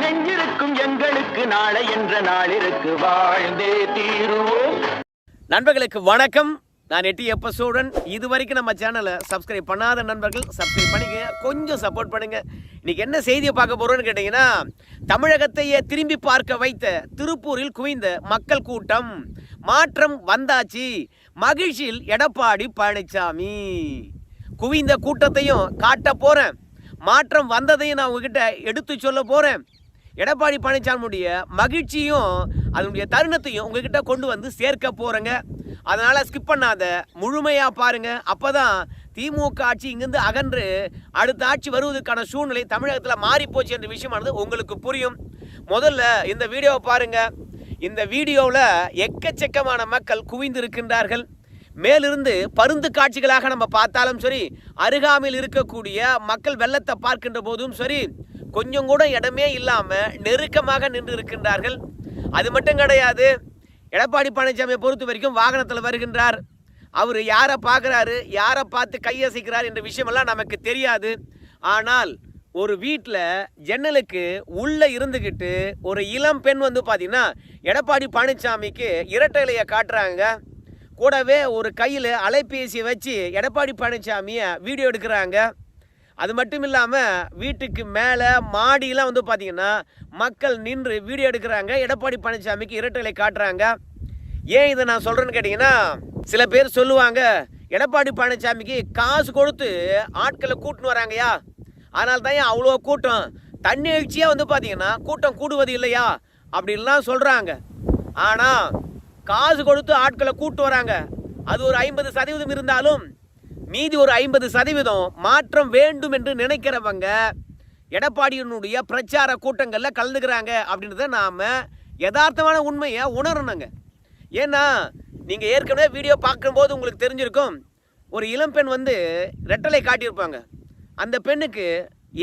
நெஞ்சிருக்கும் எங்களுக்கு நாளை என்ற நாளிற்கு வாழ்ந்தே தீருவோம். நண்பர்களுக்கு வணக்கம். நான் எட்டி எப்பசோடன் இது வரைக்கும் நம்ம சேனலை சப்ஸ்கிரைப் பண்ணாத நண்பர்கள் சப்ஸ்கிரைப் பண்ணிக்கங்க கொஞ்சம் சப்போர்ட் பண்ணுங்க. இன்னைக்கு என்ன செய்தியை பார்க்க போறோம்னு கேட்டிங்கன்னா தமிழகத்தையே திரும்பி பார்க்க வைத்த திருப்பூரில் குவிந்த மக்கள் கூட்டம். மாற்றம் வந்தாச்சு. மகிழ்ச்சியில் எடப்பாடி பழனிசாமி குவிந்த கூட்டத்தையும் காட்ட போறேன். மாற்றம் வந்ததையும் நான் உங்ககிட்ட எடுத்து சொல்ல போகிறேன் எடப்பாடி பழனிசாமியுடைய மகிழ்ச்சியும் அதனுடைய தருணத்தையும் உங்ககிட்ட கொண்டு வந்து சேர்க்க போகிறேங்க அதனால் ஸ்கிப் பண்ணாத முழுமையாக பாருங்கள் அப்போ தான் திமுக ஆட்சி இங்கிருந்து அகன்று அடுத்த ஆட்சி வருவதற்கான சூழ்நிலை தமிழகத்தில் மாறிப்போச்சு என்ற விஷயமானது உங்களுக்கு புரியும். முதல்ல இந்த வீடியோவை பாருங்கள் இந்த வீடியோவில் எக்கச்சக்கமான மக்கள் குவிந்திருக்கின்றார்கள். மேலிருந்து பருந்து காட்சிகளாக நம்ம பார்த்தாலும் சரி அருகாமையில் இருக்கக்கூடிய மக்கள் வெள்ளத்தை பார்க்கின்ற போதும் சரி கொஞ்சம் கூட இடமே இல்லாமல் நெருக்கமாக நின்று இருக்கின்றார்கள். அது மட்டும் கிடையாது எடப்பாடி பழனிசாமியை பொறுத்த வரைக்கும் வாகனத்தில் வருகின்றார். அவர் யாரை பார்க்குறாரு யாரை பார்த்து கையசைக்கிறார் என்ற விஷயமெல்லாம் நமக்கு தெரியாது. ஆனால் ஒரு வீட்டில் ஜன்னலுக்கு உள்ளே இருந்துக்கிட்டு ஒரு இளம் பெண் வந்து பார்த்தீங்கன்னா எடப்பாடி பழனிசாமிக்கு இரட்டை இலையை காட்டுறாங்க. கூடவே ஒரு கையில் அலைபேசியை வச்சு எடப்பாடி பழனிசாமியை வீடியோ எடுக்கிறாங்க. அது மட்டும் இல்லாமல் வீட்டுக்கு மேலே மாடியெலாம் வந்து பார்த்தீங்கன்னா மக்கள் நின்று வீடியோ எடுக்கிறாங்க. எடப்பாடி பழனிசாமிக்கு இரட்டலை காட்டுறாங்க. ஏன் இதை நான் சொல்கிறேன்னு கேட்டிங்கன்னா சில பேர் சொல்லுவாங்க எடப்பாடி பழனிசாமிக்கு காசு கொடுத்து ஆட்களை கூட்டின்னு வராங்கயா அதனால தான் அவ்வளோ கூட்டம்? தன்னெழுச்சியாக வந்து பார்த்தீங்கன்னா கூட்டம் கூடுவது இல்லையா? அப்படின்லாம் சொல்கிறாங்க ஆனால் காசு கொடுத்து ஆட்களை கூட்டு வராங்க. அது ஒரு ஐம்பது சதவீதம் இருந்தாலும் மீதி ஒரு ஐம்பது சதவீதம் மாற்றம் வேண்டும் என்று நினைக்கிறவங்க எடப்பாடியினுடைய பிரச்சார கூட்டங்களில் கலந்துக்கிறாங்க அப்படின்றத நாம் யதார்த்தமான உண்மையை உணரணுங்க. ஏன்னா நீங்கள் ஏற்கனவே வீடியோ பார்க்கும்போது உங்களுக்கு தெரிஞ்சிருக்கும். ஒரு இளம்பெண் வந்து ரெட்டலை காட்டியிருப்பாங்க. அந்த பெண்ணுக்கு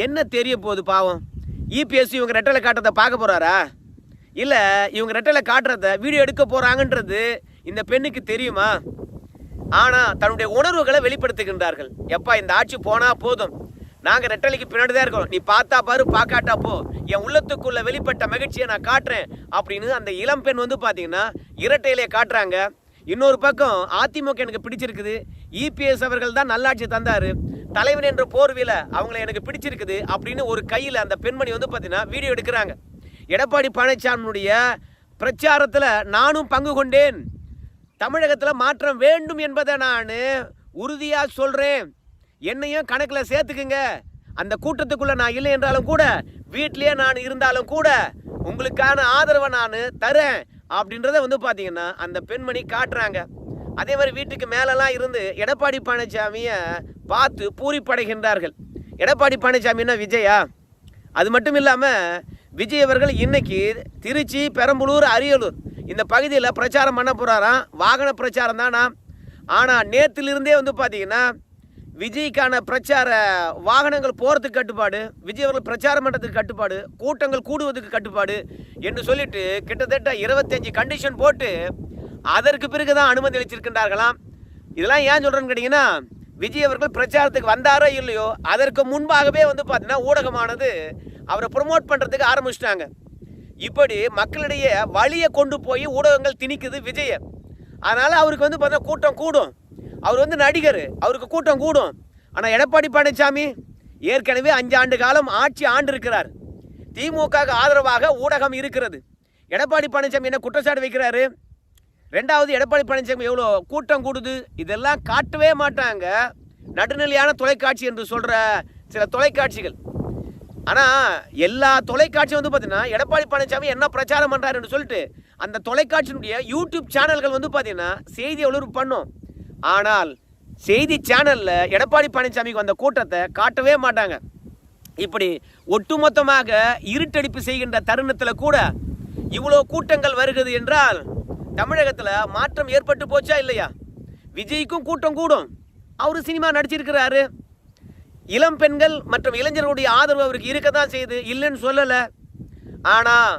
என்ன தெரிய போகுது பாவம்? இபிஎஸ்சி இவங்க ரெட்டலை காட்டுறதை பார்க்க போகிறாரா இல்லை இவங்க ரெட்டலை காட்டுறத வீடியோ எடுக்க போகிறாங்கன்றது இந்த பெண்ணுக்கு தெரியுமா? ஆனால் தன்னுடைய உணர்வுகளை வெளிப்படுத்துகின்றார்கள். எப்பா இந்த ஆட்சி போனால் போதும். நாங்கள் ரெட்டலைக்கு பின்னாடி தான் இருக்கோம். நீ பார்த்தா பாரு பார்க்காட்டா போ. என் உள்ளத்துக்குள்ள வெளிப்பட்ட மகிழ்ச்சியை நான் காட்டுறேன் அப்படின்னு அந்த இளம் பெண் வந்து பார்த்தீங்கன்னா இரட்டையிலே காட்டுறாங்க. இன்னொரு பக்கம் அதிமுக எனக்கு பிடிச்சிருக்குது. இபிஎஸ் அவர்கள் தான் நல்லாட்சி தந்தார். தலைவன் என்ற போர்வியில் அவங்கள எனக்கு பிடிச்சிருக்குது அப்படின்னு ஒரு கையில் அந்த பெண்மணி வந்து பார்த்தீங்கன்னா வீடியோ எடுக்கிறாங்க. எடப்பாடி பழனிசாமியுடைய பிரச்சாரத்தில் நானும் பங்கு கொண்டேன். தமிழகத்தில் மாற்றம் வேண்டும் என்பதை நான் உறுதியாக சொல்கிறேன் என்னையும் கணக்கில் சேர்த்துக்குங்க. அந்த கூட்டத்துக்குள்ளே நான் இல்லை என்றாலும் கூட வீட்டிலேயே நான் இருந்தாலும் கூட உங்களுக்கான ஆதரவை நான் தரேன் அப்படின்றத வந்து பார்த்தீங்கன்னா அந்த பெண்மணி காட்டுறாங்க. அதே மாதிரி வீட்டுக்கு மேலெல்லாம் இருந்து எடப்பாடி பழனிசாமியை பார்த்து பூரிப்படைகின்றார்கள். எடப்பாடி பழனிசாமின்னா விஜயா? அது மட்டும் இல்லாமல் விஜய் அவர்கள் இன்னைக்கு திருச்சி பெரம்பலூர் அரியலூர் இந்த பகுதியில் பிரச்சாரம் பண்ண போகிறாராம் வாகன பிரச்சாரம் தானா? ஆனால் நேற்றிலிருந்தே வந்து பார்த்தீங்கன்னா விஜய்க்கான பிரச்சார வாகனங்கள் போகிறதுக்கு கட்டுப்பாடு விஜய் அவர்கள் பிரச்சாரம் பண்ணுறதுக்கு கட்டுப்பாடு கூட்டங்கள் கூடுவதற்கு கட்டுப்பாடு என்று சொல்லிட்டு கிட்டத்தட்ட இருபத்தஞ்சி கண்டிஷன் போட்டு அதற்கு பிறகு தான் அனுமதி அளிச்சிருக்கின்றார்களாம். இதெல்லாம் ஏன் சொல்கிறேன்னு கேட்டிங்கன்னா விஜய் அவர்கள் பிரச்சாரத்துக்கு வந்தாரோ இல்லையோ அதற்கு முன்பாகவே வந்து பார்த்தீங்கன்னா ஊடகமானது அவரை ப்ரொமோட் பண்ணுறதுக்கு ஆரம்பிச்சிட்டாங்க. இப்படி மக்களிடையே வழியை கொண்டு போய் ஊடகங்கள் திணிக்குது விஜய. அதனால் அவருக்கு வந்து பார்த்தீங்கன்னா கூட்டம் கூடும். அவர் வந்து நடிகர் அவருக்கு கூட்டம் கூடும். ஆனால் எடப்பாடி பழனிசாமி ஏற்கனவே அஞ்சு ஆண்டு காலம் ஆட்சி ஆண்டு இருக்கிறார். திமுக ஆதரவாக ஊடகம் இருக்கிறது. எடப்பாடி பழனிசாமி என்ன குற்றச்சாட்டு வைக்கிறாரு? ரெண்டாவது எடப்பாடி பழனிசாமி எவ்வளோ கூட்டம் கூடுது? இதெல்லாம் காட்டவே மாட்டாங்க. நடுநிலையான தொலைக்காட்சி என்று சொல்கிற சில தொலைக்காட்சிகள். ஆனால் எல்லா தொலைக்காட்சியும் வந்து பார்த்தீங்கன்னா எடப்பாடி பழனிசாமி என்ன பிரச்சாரம் பண்ணுறாருன்னு சொல்லிட்டு அந்த தொலைக்காட்சியினுடைய யூடியூப் சேனல்கள் வந்து பார்த்தீங்கன்னா செய்தி ஒளிபரப்பு பண்ணும். ஆனால் செய்தி சேனலில் எடப்பாடி பழனிசாமிக்கு வந்த கூட்டத்தை காட்டவே மாட்டாங்க. இப்படி ஒட்டுமொத்தமாக இருட்டடிப்பு செய்கின்ற தருணத்தில் கூட இவ்வளோ கூட்டங்கள் வருகிறது என்றால் தமிழகத்தில் மாற்றம் ஏற்பட்டு போச்சா இல்லையா? விஜய்க்கும் கூட்டம் கூடும். அவர் சினிமா நடிச்சிருக்கிறாரு. இளம் பெண்கள் மற்றும் இளைஞர்களுடைய ஆதரவு அவருக்கு இருக்க தான் செய்யுது. இல்லைன்னு சொல்லலை. ஆனால்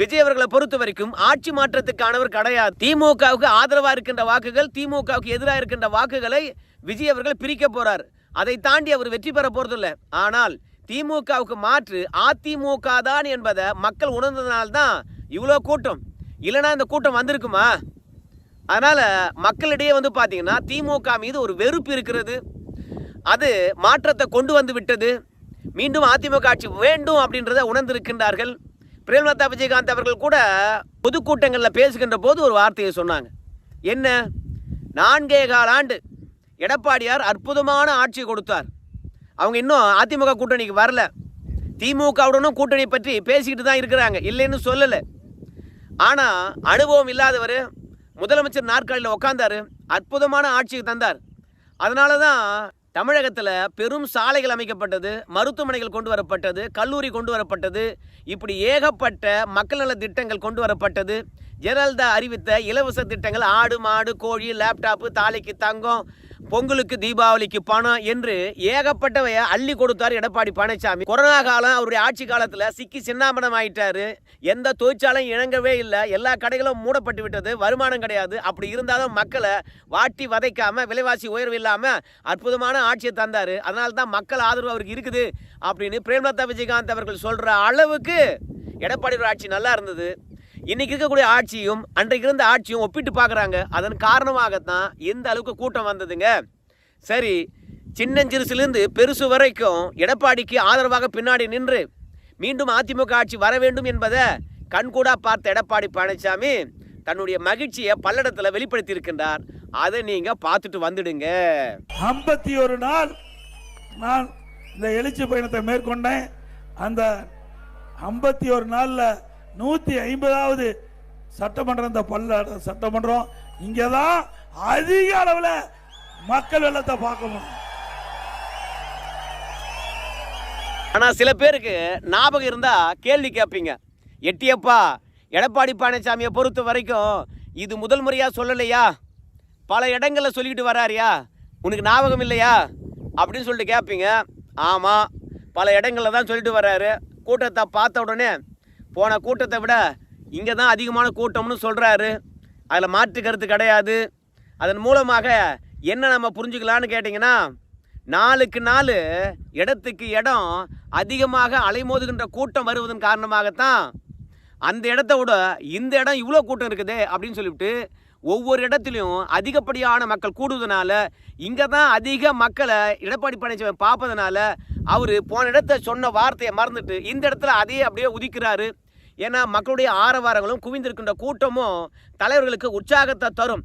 விஜய் அவர்களை பொறுத்த வரைக்கும் ஆட்சி மாற்றத்துக்கானவர் கிடையாது. திமுகவுக்கு ஆதரவாக இருக்கின்ற வாக்குகள் திமுகவுக்கு எதிராக இருக்கின்ற வாக்குகளை விஜய் அவர்கள் பிரிக்க போகிறார் அதை தாண்டி அவர் வெற்றி பெற போகிறதில்லை ஆனால் திமுகவுக்கு மாற்று அதிமுக தான் என்பதை மக்கள் உணர்ந்ததுனால்தான் இவ்வளோ கூட்டம். இல்லைன்னா இந்த கூட்டம் வந்திருக்குமா? அதனால் மக்களிடையே வந்து பார்த்திங்கன்னா திமுக மீது ஒரு வெறுப்பு இருக்கிறது. அது மாற்றத்தை கொண்டு வந்து விட்டது. மீண்டும் அதிமுக ஆட்சி வேண்டும் அப்படின்றத உணர்ந்திருக்கின்றார்கள். பிரேமலதா விஜயகாந்த் அவர்கள் கூட பொதுக்கூட்டங்களில் பேசுகின்ற போது ஒரு வார்த்தையை சொன்னாங்க. என்ன? நான்கே கால ஆண்டு எடப்பாடியார் அற்புதமான ஆட்சி கொடுத்தார். அவங்க இன்னும் அதிமுக கூட்டணிக்கு வரல. திமுகவுடனும் கூட்டணி பற்றி பேசிக்கிட்டு தான் இருக்கிறாங்க. இல்லைன்னு சொல்லலை. ஆனால் அனுபவம் இல்லாதவர் முதலமைச்சர் நாற்காலியில் உட்காந்தாரு அற்புதமான ஆட்சியை தந்தார். அதனால தான் தமிழகத்தில் பெரும் சாலைகள் அமைக்கப்பட்டது மருத்துவமனைகள் கொண்டு வரப்பட்டது கல்லூரி கொண்டு வரப்பட்டது இப்படி ஏகப்பட்ட மக்கள் நல திட்டங்கள் கொண்டு வரப்பட்டது. ஜெயலலிதா அறிவித்த இலவச திட்டங்கள் ஆடு மாடு கோழி லேப்டாப்பு தாலிக்கு தங்கம் பொங்கலுக்கு தீபாவளிக்கு பணம் என்று ஏகப்பட்டவைய அள்ளி கொடுத்தார் எடப்பாடி பழனிசாமி. கொரோனா காலம் அவருடைய ஆட்சி காலத்தில் சிக்கி சின்னாமனம் ஆயிட்டாரு. எந்த தொழிற்சாலையும் இணங்கவே இல்லை. எல்லா கடைகளும் மூடப்பட்டு விட்டது. வருமானம் கிடையாது. அப்படி இருந்தாலும் மக்களை வாட்டி வதைக்காம விலைவாசி உயர்வு இல்லாமல் அற்புதமான ஆட்சியை தந்தார். அதனால தான் மக்கள் ஆதரவு அவருக்கு இருக்குது அப்படின்னு பிரேம்லதா விஜயகாந்த் அவர்கள் சொல்கிற அளவுக்கு எடப்பாடியோட ஆட்சி நல்லா இருந்தது. இன்னைக்கு இருக்கக்கூடிய ஆட்சியும் அன்றைக்கு இருந்த ஆட்சியும் ஒப்பிட்டு பார்க்குறாங்க. அதன் காரணமாகத்தான் எந்த அளவுக்கு கூட்டம் வந்ததுங்க? சரி சின்னஞ்சிறுசுலேருந்து பெருசு வரைக்கும் எடப்பாடிக்கு ஆதரவாக பின்னாடி நின்று மீண்டும் அதிமுக ஆட்சி வர வேண்டும் என்பதை கண்கூடா பார்த்த எடப்பாடி பழனிசாமி தன்னுடைய மகிழ்ச்சியை பல்லடத்தில் வெளிப்படுத்தியிருக்கின்றார். அதை நீங்கள் பார்த்துட்டு வந்துடுங்க. ஐம்பத்தி ஒரு நாள் நான் இந்த எழுச்சி பயணத்தை மேற்கொண்டேன். அந்த ஐம்பத்தி ஒரு நாளில் நூற்றி ஐம்பதாவது சட்டமன்றம் இந்த பல்ல சட்டமன்றம் இங்கே தான் அதிக அளவில் மக்கள் வெள்ளத்தை பார்க்க முடியும். ஆனால் சில பேருக்கு ஞாபகம் இருந்தால் கேள்வி கேட்பீங்க எட்டியப்பா எடப்பாடி பழனிசாமியை பொறுத்த வரைக்கும் இது முதல் முறையாக சொல்லலையா? பல இடங்களில் சொல்லிக்கிட்டு வராரியா? உனக்கு ஞாபகம் இல்லையா? அப்படின்னு சொல்லிட்டு கேட்பீங்க ஆமாம் பல இடங்களில் தான் சொல்லிட்டு வர்றாரு கூட்டத்தை பார்த்த உடனே போன கூட்டத்தை விட இங்கே தான் அதிகமான கூட்டம்னு சொல்கிறாரு அதில் மாற்று கருத்து கிடையாது. அதன் மூலமாக என்ன நம்ம புரிஞ்சுக்கலான்னு கேட்டிங்கன்னா நாளுக்கு நாள் இடத்துக்கு இடம் அதிகமாக அலைமோதுகின்ற கூட்டம் வருவதன் காரணமாகத்தான் அந்த இடத்த விட இந்த இடம் இவ்வளோ கூட்டம் இருக்குது அப்படின்னு சொல்லிவிட்டு ஒவ்வொரு இடத்துலையும் அதிகப்படியான மக்கள் கூடுவதனால இங்கே தான் அதிக மக்களை எடப்பாடி பழனிசாமி பார்ப்பதனால அவர் போன இடத்த சொன்ன வார்த்தையை மறந்துட்டு இந்த இடத்துல அதையே அப்படியே உதிக்கிறாரு. ஏன்னா மக்களுடைய ஆரவாரங்களும் குவிந்திருக்கின்ற கூட்டமும் தலைவர்களுக்கு உற்சாகத்தை தரும்.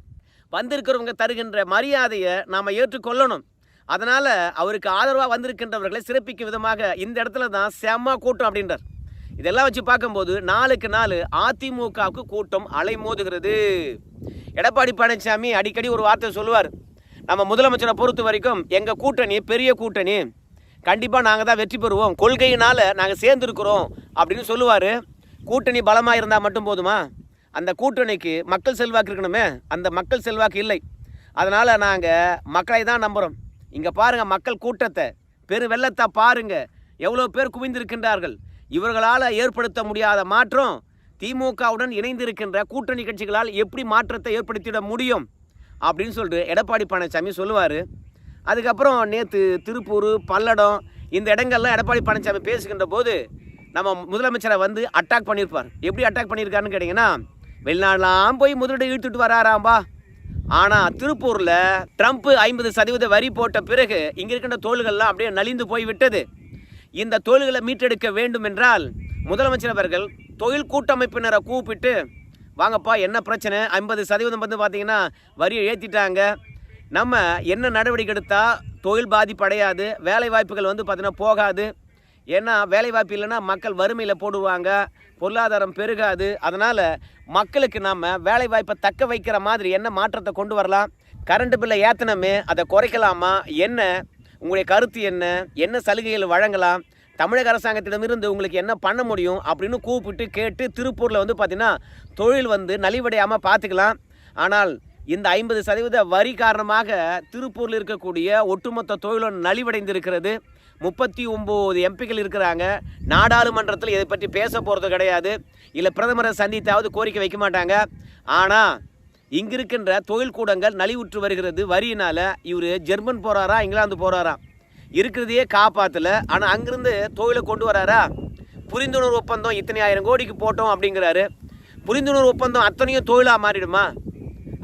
வந்திருக்கிறவங்க தருகின்ற மரியாதையை நாம் ஏற்றுக்கொள்ளணும். அதனால் அவருக்கு ஆதரவாக வந்திருக்கின்றவர்களை சிறப்பிக்கும் விதமாக இந்த இடத்துல தான் செம்ம கூட்டம் அப்படின்றார். இதெல்லாம் வச்சு பார்க்கும்போது நாளுக்கு நாள் அதிமுகவுக்கு கூட்டம் அலைமோதுகிறது. எடப்பாடி பழனிசாமி அடிக்கடி ஒரு வார்த்தை சொல்லுவார். நம்ம முதலமைச்சரை பொறுத்த வரைக்கும் எங்கள் கூட்டணி பெரிய கூட்டணி. கண்டிப்பாக நாங்கள் தான் வெற்றி பெறுவோம். கொள்கையினால் நாங்கள் சேர்ந்துருக்குறோம் அப்படின்னு சொல்லுவார். கூட்டணி பலமாக இருந்தால் மட்டும் போதுமா? அந்த கூட்டணிக்கு மக்கள் செல்வாக்கு இருக்கணுமே? அந்த மக்கள் செல்வாக்கு இல்லை. அதனால் நாங்கள் மக்களை தான் நம்புகிறோம் இங்கே பாருங்கள் மக்கள் கூட்டத்தை. பெரு வெள்ளத்தை பாருங்கள் எவ்வளோ பேர் குவிந்திருக்கின்றார்கள். இவர்களால் ஏற்படுத்த முடியாத மாற்றம் திமுகவுடன் இணைந்திருக்கின்ற கூட்டணி கட்சிகளால் எப்படி மாற்றத்தை ஏற்படுத்திட முடியும்? அப்படின்னு சொல்லிட்டு எடப்பாடி பழனிசாமி சொல்லுவார். அதுக்கப்புறம் நேற்று திருப்பூர் பல்லடம் இந்த இடங்கள்லாம் எடப்பாடி பழனிசாமி பேசுகின்ற போது நம்ம முதலமைச்சரை வந்து அட்டாக் பண்ணியிருப்பார். எப்படி அட்டாக் பண்ணியிருக்காருன்னு கேட்டிங்கன்னா வெளிநாடுலாம் போய் முதலீடு இழுத்துட்டு வராராம்பா. ஆனால் திருப்பூரில் ட்ரம்ப் ஐம்பது சதவீத வரி போட்ட பிறகு இங்கே இருக்கின்ற தோள்கள்லாம் அப்படியே நலிந்து போய் விட்டது. இந்த தொழில்களை மீட்டெடுக்க வேண்டும் என்றால் முதலமைச்சர் அவர்கள் தொழில் கூட்டமைப்பினரை கூப்பிட்டு வாங்கப்பா என்ன பிரச்சனை? ஐம்பது சதவீதம் வந்து பார்த்தீங்கன்னா வரியை ஏற்றிட்டாங்க நம்ம என்ன நடவடிக்கை எடுத்தால் தொழில் பாதிப்படையாது வேலை வாய்ப்புகள் வந்து பார்த்தீங்கன்னா போகாது. ஏன்னா வேலைவாய்ப்பு இல்லைன்னா மக்கள் வறுமையில் போடுவாங்க பொருளாதாரம் பெருகாது. அதனால் மக்களுக்கு நாம் வேலைவாய்ப்பை தக்க வைக்கிற மாதிரி என்ன மாற்றத்தை கொண்டு வரலாம்? கரண்ட் பில்லை ஏற்றனமே அதை குறைக்கலாமா? என்ன? உங்களுடைய கருத்து என்ன? என்ன சலுகைகள் வழங்கலாம்? தமிழக அரசாங்கத்திடமிருந்து உங்களுக்கு என்ன பண்ண முடியும்? அப்படின்னு கூப்பிட்டு கேட்டு திருப்பூரில் வந்து பார்த்திங்கன்னா தொழில் வந்து நலிவடையாமல் பார்த்துக்கலாம் ஆனால் இந்த ஐம்பது சதவீத வரி காரணமாக திருப்பூரில் இருக்கக்கூடிய ஒட்டுமொத்த தொழிலும் நலிவடைந்திருக்கிறது. முப்பத்தி ஒம்பது எம்பிக்கள் இருக்கிறாங்க. நாடாளுமன்றத்தில் இதை பற்றி பேச போகிறது கிடையாது. இல்லை பிரதமரை சந்தித்தாவது கோரிக்கை வைக்க மாட்டாங்க. ஆனால் இங்கே இருக்கின்ற தொழில் கூடங்கள் நலிவுற்று வருகிறது வரியினால் இவர் ஜெர்மன் போகிறாரா இங்கிலாந்து போகிறாரா இருக்கிறதையே காப்பாற்றல ஆனால் அங்கேருந்து தொழிலை கொண்டு வராரா? புரிந்துணர்வு ஒப்பந்தம் இத்தனை ஆயிரம் கோடிக்கு போட்டோம் அப்படிங்கிறாரு. புரிந்துணர்வு ஒப்பந்தம் அத்தனையும் தொழிலாக மாறிடுமா?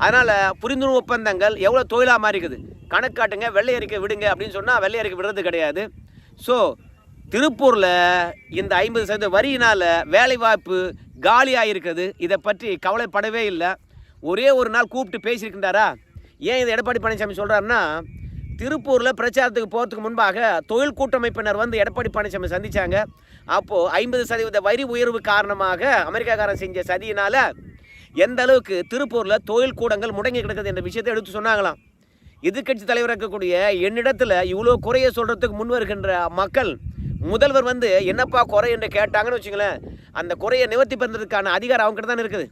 அதனால் புரிந்துணர்வு ஒப்பந்தங்கள் எவ்வளோ தொழிலாக மாறிக்குது? கணக்காட்டுங்க வெள்ளை அறிக்கை விடுங்க அப்படின்னு சொன்னால் வெள்ளை அறிக்கை விடுறது கிடையாது. ஸோ திருப்பூரில் இந்த ஐம்பது சதவீத வரியினால் வேலைவாய்ப்பு காலியாக இருக்குது இதை பற்றி கவலைப்படவே இல்லை. ஒரே ஒரு நாள் கூப்பிட்டு பேசியிருக்கின்றாரா? ஏன் இதை எடப்பாடி பழனிசாமி சொல்கிறாருன்னா திருப்பூரில் பிரச்சாரத்துக்கு போகிறதுக்கு முன்பாக தொழில் கூட்டமைப்பினர் வந்து எடப்பாடி பழனிசாமி சந்திச்சாங்க. அப்போது ஐம்பது சதவீத வரி உயர்வு காரணமாக அமெரிக்காக்காரன் செஞ்ச சதியினால் எந்த அளவுக்கு திருப்பூரில் தொழில் கூடங்கள் முடங்கி கிடக்குது என்ற விஷயத்தை எடுத்து சொன்னாங்களாம். எதிர்க்கட்சி தலைவர் இருக்கக்கூடிய என்னிடத்துல இவ்வளோ குறைய சொல்கிறதுக்கு முன் வருகின்ற மக்கள் முதல்வர் வந்து என்னப்பா குறை என்று கேட்டாங்கன்னு வச்சுங்களேன் அந்த குறையை நிவர்த்தி பண்ணுறதுக்கான அதிகாரம் அவங்ககிட்ட தான் இருக்குது?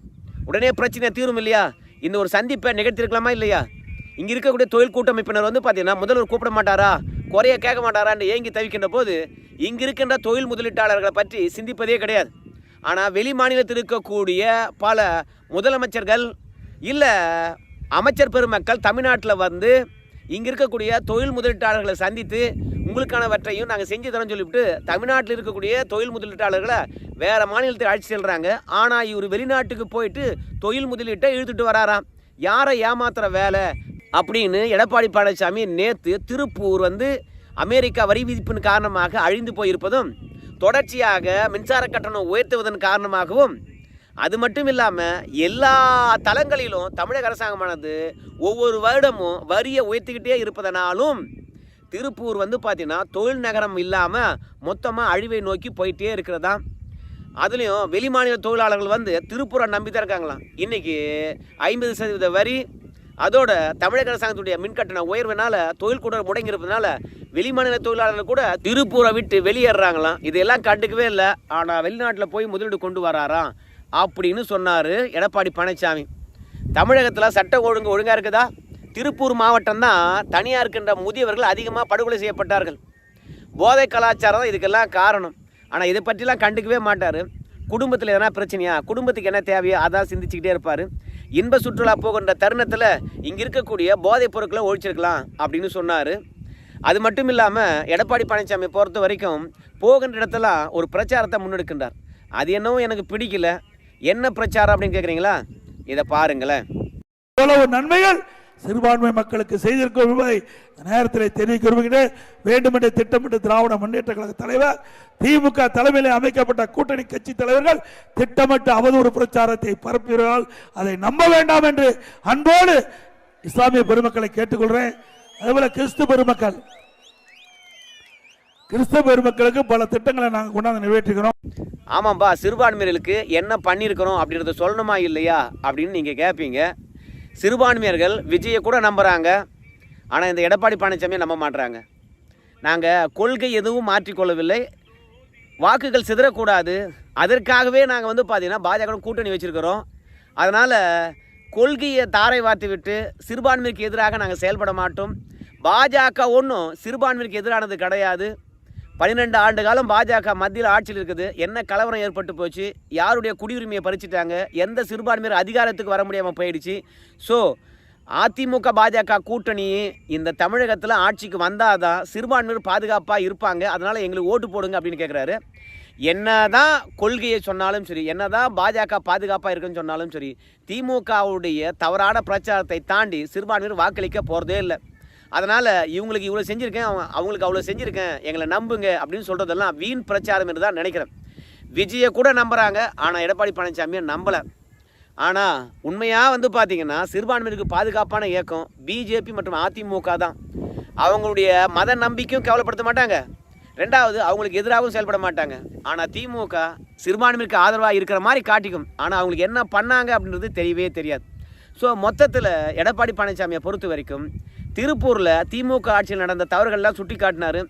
உடனே பிரச்சனை தீரும் இல்லையா? இந்த ஒரு சந்திப்பை நிகழ்த்திருக்கலாமா இல்லையா? இங்கே இருக்கக்கூடிய தொழில் கூட்டமைப்பினர் வந்து பார்த்தீங்கன்னா முதல்வர் கூப்பிட மாட்டாரா? குறைய கேட்க மாட்டாரான்னு ஏங்கி தவிக்கின்ற போது இங்கே இருக்கின்ற தொழில் முதலீட்டாளர்களை பற்றி சிந்திப்பதே கிடையாது. ஆனால் வெளி மாநிலத்தில் இருக்கக்கூடிய பல முதலமைச்சர்கள் இல்லை அமைச்சர் பெருமக்கள் தமிழ்நாட்டில் வந்து இங்கே இருக்கக்கூடிய தொழில் முதலீட்டாளர்களை சந்தித்து உங்களுக்கானவற்றையும் நாங்கள் செஞ்சு தரோம்னு சொல்லிவிட்டு தமிழ்நாட்டில் இருக்கக்கூடிய தொழில் முதலீட்டாளர்களை வேறு மாநிலத்தை அழைச்சி செல்கிறாங்க ஆனால் இவர் வெளிநாட்டுக்கு போயிட்டு தொழில் முதலீட்டை இழுத்துட்டு வராராம். யாரை ஏமாத்துகிற வேலை அப்படின்னு எடப்பாடி பழனிசாமி நேற்று திருப்பூர் வந்து அமெரிக்கா வரி விதிப்பின் காரணமாக அழிந்து போயிருப்பதும் தொடர்ச்சியாக மின்சார கட்டணம் உயர்த்துவதன் காரணமாகவும் அது மட்டும் இல்லாமல் எல்லா தளங்களிலும் தமிழக அரசாங்கமானது ஒவ்வொரு வருடமும் வரியை உயர்த்திக்கிட்டே இருப்பதனாலும் திருப்பூர் வந்து பார்த்திங்கன்னா தொழில் நகரம் இல்லாமல் மொத்தமாக அழிவை நோக்கி போயிட்டே இருக்கிறதா? அதுலேயும் வெளிமாநில தொழிலாளர்கள் வந்து திருப்பூரை நம்பி தான் இருக்காங்களாம். இன்றைக்கி ஐம்பது சதவீத வரி அதோட தமிழக அரசாங்கத்துடைய மின்கட்டண உயர்வினால தொழில் கூட முடங்கி இருப்பதனால வெளிமாநில தொழிலாளர்கள் கூட திருப்பூரை விட்டு வெளியேறாங்களாம் இதெல்லாம் கண்டுக்கவே இல்லை. ஆனால் வெளிநாட்டில் போய் முதலீடு கொண்டு வராராம். அப்படின்னு சொன்னார் எடப்பாடி பழனிசாமி. தமிழகத்தில் சட்ட ஒழுங்கு ஒழுங்காக இருக்குதா? திருப்பூர் மாவட்டம் தான் தனியாக இருக்கின்ற முதியவர்கள் அதிகமாக படுகொலை செய்யப்பட்டார்கள். போதை கலாச்சாரம் தான் இதுக்கெல்லாம் காரணம். ஆனால் இதை பற்றிலாம் கண்டுக்கவே மாட்டார். குடும்பத்தில் எதனா பிரச்சனையா? குடும்பத்துக்கு என்ன தேவையோ அதான் சிந்திச்சுக்கிட்டே இருப்பார். இன்ப சுற்றுலா போகின்ற தருணத்தில் இங்கே இருக்கக்கூடிய போதைப் பொருட்களை ஒழிச்சிருக்கலாம் அப்படின்னு சொன்னார். அது மட்டும் இல்லாமல் எடப்பாடி பழனிசாமி பொறுத்த வரைக்கும் போகின்ற இடத்துல ஒரு பிரச்சாரத்தை முன்னெடுக்கின்றார். அது என்னவோ எனக்கு பிடிக்கல. என்ன பிரச்சாரம் அப்படின்னு கேட்குறீங்களா இதை பாருங்களேன். எவ்வளவு நன்மைகள் சிறுபான்மை மக்களுக்கு செய்திருக்கும் என்பதை நேரத்தில் தெரிவிக்க விரும்புகிறேன். வேண்டுமென்றே திட்டமிட்டு திராவிட முன்னேற்ற கழக தலைவர் திமுக தலைமையில் அமைக்கப்பட்ட கூட்டணி கட்சி தலைவர்கள் திட்டமிட்டு அவதூறு பிரச்சாரத்தை பரப்புகிறார்கள் அதை நம்ப வேண்டாம் என்று அன்போடு இஸ்லாமிய பெருமக்களை கேட்டுக்கொள்கிறேன். அதேபோல கிறிஸ்து பெருமக்கள் கிறிஸ்தவ பெருமக்களுக்கு பல திட்டங்களை நாங்கள் கொண்டாந்து நிறைவேற்றிக்கிறோம் ஆமாம்பா சிறுபான்மையர்களுக்கு என்ன பண்ணியிருக்கிறோம் அப்படின்றத சொல்லணுமா இல்லையா அப்படின்னு நீங்கள் கேட்பீங்க சிறுபான்மையர்கள் விஜயை கூட நம்புகிறாங்க ஆனால் இந்த எடப்பாடி பழனிசாமியை நம்ப மாட்டுறாங்க நாங்கள் கொள்கை எதுவும் மாற்றிக்கொள்ளவில்லை. வாக்குகள் சிதறக்கூடாது. அதற்காகவே நாங்கள் வந்து பார்த்தீங்கன்னா பாஜக கூட்டணி வச்சுருக்கிறோம். அதனால் கொள்கையை தாரை வார்த்து விட்டு சிறுபான்மைக்கு எதிராக நாங்கள் செயல்பட மாட்டோம். பாஜக ஒன்றும் சிறுபான்மைக்கு எதிரானது கிடையாது. பன்னிரெண்டு ஆண்டு காலம் பாஜக மத்தியில் ஆட்சியில் இருக்குது. என்ன கலவரம் ஏற்பட்டு போச்சு? யாருடைய குடியுரிமையை பறிச்சிட்டாங்க? எந்த சிறுபான்மையர் அதிகாரத்துக்கு வர முடியாமல் போயிடுச்சு? ஸோ அதிமுக பாஜக கூட்டணி இந்த தமிழகத்தில் ஆட்சிக்கு வந்தால் தான் சிறுபான்மையர் பாதுகாப்பாக இருப்பாங்க. அதனால் எங்களுக்கு ஓட்டு போடுங்க அப்படின்னு கேட்குறாரு என்ன தான் கொள்கையை சொன்னாலும் சரி என்ன தான் பாஜக பாதுகாப்பாக இருக்குன்னு சொன்னாலும் சரி திமுகவுடைய தவறான பிரச்சாரத்தை தாண்டி சிறுபான்மையர் வாக்களிக்க போகிறதே இல்லை. அதனால் இவங்களுக்கு இவ்வளோ செஞ்சுருக்கேன் அவங்க அவங்களுக்கு அவ்வளோ செஞ்சுருக்கேன் எங்களை நம்புங்க அப்படின்னு சொல்கிறதெல்லாம் வீண் பிரச்சாரம் என்று தான் நினைக்கிறேன். விஜயை கூட நம்புகிறாங்க ஆனால் எடப்பாடி பழனிசாமியை நம்பலை. ஆனால் உண்மையாக வந்து பார்த்திங்கன்னா சிறுபான்மையினருக்கு பாதுகாப்பான இயக்கம் பிஜேபி மற்றும் அதிமுக தான். அவங்களுடைய மத நம்பிக்கையும் கவலைப்படுத்த மாட்டாங்க. ரெண்டாவது அவங்களுக்கு எதிராகவும் செயல்பட மாட்டாங்க. ஆனால் திமுக சிறுபான்மையிற்கு ஆதரவாக இருக்கிற மாதிரி காட்டிக்கும். ஆனால் அவங்களுக்கு என்ன பண்ணாங்க அப்படின்றது தெரியவே தெரியாது. ஸோ மொத்தத்தில் எடப்பாடி பழனிசாமியை பொறுத்த வரைக்கும் திருப்பூரில் திமுக ஆட்சியில் நடந்த தவறுகள்லாம் சுட்டி காட்டினார்.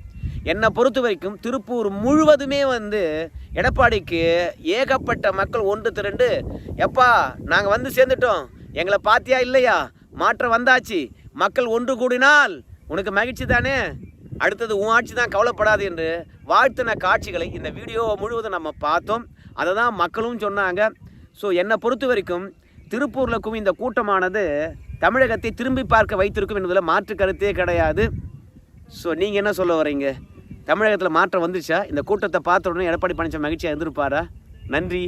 என்னை பொறுத்த வரைக்கும் திருப்பூர் முழுவதுமே வந்து எடப்பாடிக்கு ஏகப்பட்ட மக்கள் ஒன்று திரண்டு எப்பா நாங்கள் வந்து சேர்ந்துட்டோம். எங்களை பார்த்தியா இல்லையா? மாற்றம் வந்தாச்சு. மக்கள் ஒன்று கூடினால் உனக்கு மகிழ்ச்சி தானே? அடுத்தது உன் ஆட்சி தான் கவலைப்படாது என்று வாழ்த்தின காட்சிகளை இந்த வீடியோ முழுவதும் நம்ம பார்த்தோம். அதை தான் மக்களும் சொன்னாங்க. ஸோ என்னை பொறுத்த வரைக்கும் திருப்பூரில் குவிந்த கூட்டமானது தமிழகத்தை திரும்பி பார்க்க வைத்திருக்கும் என்பதில் மாற்று கருத்தே கிடையாது. ஸோ நீங்கள் என்ன சொல்ல வரீங்க தமிழகத்தில் மாற்றம் வந்துச்சா இந்த கூட்டத்தை பார்த்த உடனே எடப்பாடி பழனிசாமி மகிழ்ச்சியாக இருந்திருப்பாரா? நன்றி.